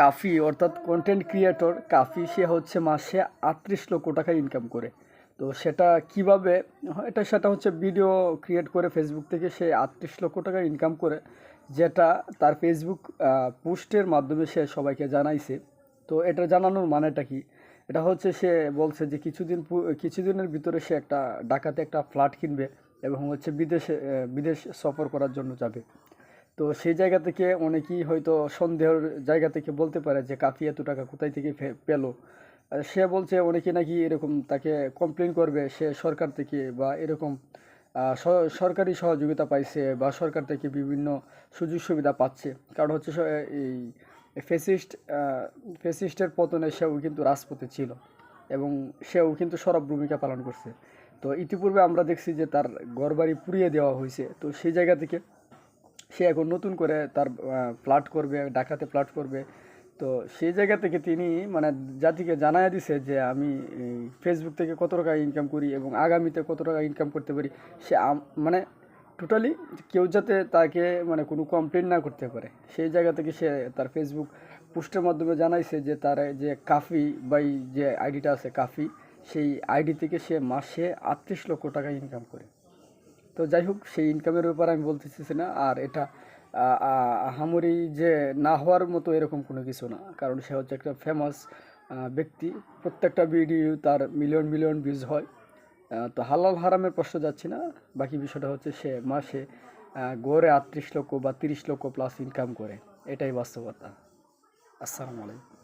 কাফি অর্থাৎ content creator কাফি, সে হচ্ছে মাসে আটত্রিশ লক্ষ টাকা ইনকাম করে। তো সেটা কীভাবে, এটা সেটা হচ্ছে ভিডিও ক্রিয়েট করে ফেসবুক থেকে সে আটত্রিশ লক্ষ টাকা ইনকাম করে, যেটা তার ফেসবুক পোস্টের মাধ্যমে সে সবাইকে জানাইছে। তো এটা জানানোর মানেটা কি? এটা হচ্ছে সে বলছে যে কিছুদিন কিছুদিনের ভিতরে সে একটা ঢাকাতে একটা ফ্ল্যাট কিনবে এবং হচ্ছে বিদেশে বিদেশ সফর করার জন্য যাবে। তো সেই জায়গা থেকে অনেকেই হয়তো সন্দেহের জায়গা থেকে বলতে পারে যে কাফি এত টাকা কোথায় থেকে পেল। সে বলছে অনেকে নাকি এরকম তাকে কমপ্লেন করবে, সে সরকার থেকে বা এরকম সরকারি সহযোগিতা পাইছে বা সরকার থেকে বিভিন্ন সুযোগ সুবিধা পাচ্ছে। কারণ হচ্ছে এই ফেসিস্ট ফেসিস্টের পতনে সেও কিন্তু রাজপথে ছিল এবং সেও কিন্তু সরব ভূমিকা পালন করছে। তো ইতিপূর্বে আমরা দেখছি যে তার ঘরবাড়ি পুড়িয়ে দেওয়া হয়েছে। তো সেই জায়গা থেকে সে এখন নতুন করে তার প্লাট করবে, ডাকাতে প্লাট করবে। তো সেই জায়গা থেকে তিনি মানে জাতিকে জানায় দিছে যে আমি ফেসবুক থেকে কত টাকা ইনকাম করি এবং আগামীতে কত টাকা ইনকাম করতে পারি। সে মানে টোটালি কেউ যাতে তাকে মানে কোনো কমপ্লেন না করতে পারে। সেই জায়গা থেকে সে তার ফেসবুক পোস্টের মাধ্যমে জানাইছে যে তার যে কাফি বা এই যে আইডিটা আছে কাফি সেই আইডি থেকে সে মাসে আটত্রিশ লক্ষ টাকা ইনকাম করে। তো যাই হোক সেই ইনকামের ব্যাপারে আমি বলতে চাইছি না। আর এটা আহামরি যে না হওয়ার মতো এরকম কোনো কিছু না। কারণ সে হচ্ছে একটা ফেমাস ব্যক্তি। প্রত্যেকটা ভিডিও তার মিলিয়ন মিলিয়ন ভিউজ হয়। তো হালাল হারামের প্রশ্ন যাচ্ছি না। বাকি বিষয়টা হচ্ছে সে মাসে গড়ে আটত্রিশ লক্ষ বা তিরিশ লক্ষ প্লাস ইনকাম করে। এটাই বাস্তবতা। আসসালামু আলাইকুম।